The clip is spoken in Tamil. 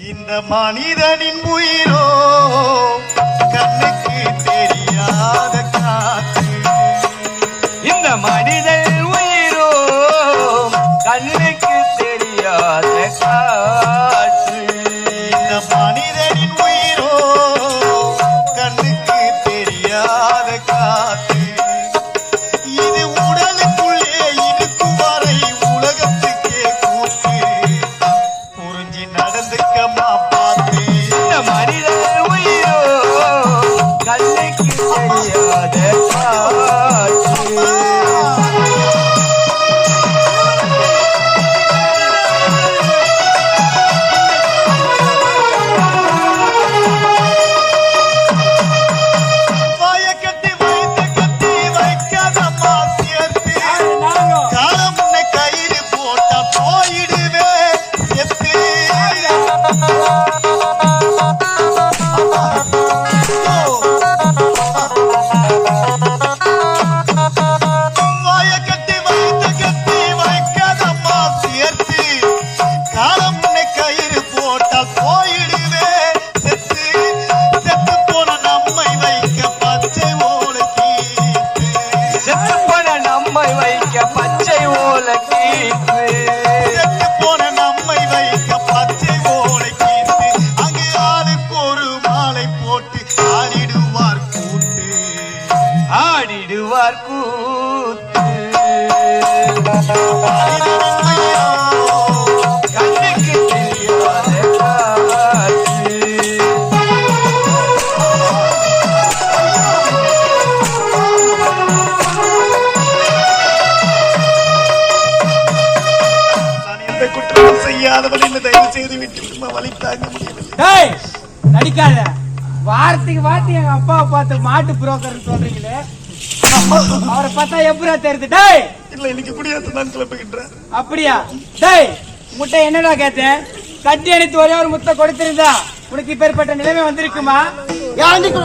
இந்த மனிதனின் உயிரோ? கண்ணுக்கு தெரியாத காத்து இந்த மனிதன் வைக்க பச்சை ஓல கீற்று செத்து போன நம்மை வைக்க பச்சை ஓலை கீத்து. அங்கு ஆளுக்கு ஒரு மாலை போட்டு ஆடிடுவார் கூத்து. ஆடிடுவார் கூத்து. செய்யாதவன் என்று தயவு செய்து விட்டு வழி தாங்க முடியவில்லை. டேய் நடிக்காத. வாரத்துக்கு வார்த்தை எங்க அப்பாவை பார்த்து மாட்டு புரோக்கர்னு சொல்றீங்களே. அவரை பார்த்தா எப்படா தெரியுது? டேய். இல்ல இன்னைக்கு குடியாத்த நான் கிளம்புகின்றேன் அப்படியா? டேய் முட்டை என்னடா கேட்டேன்? கட்டி அடித்து ஒரே ஒரு முட்டை கொடுத்திருந்தா உனக்கு இப்பேற்பட்ட நிலைமை வந்திருக்குமா? யாருக்கு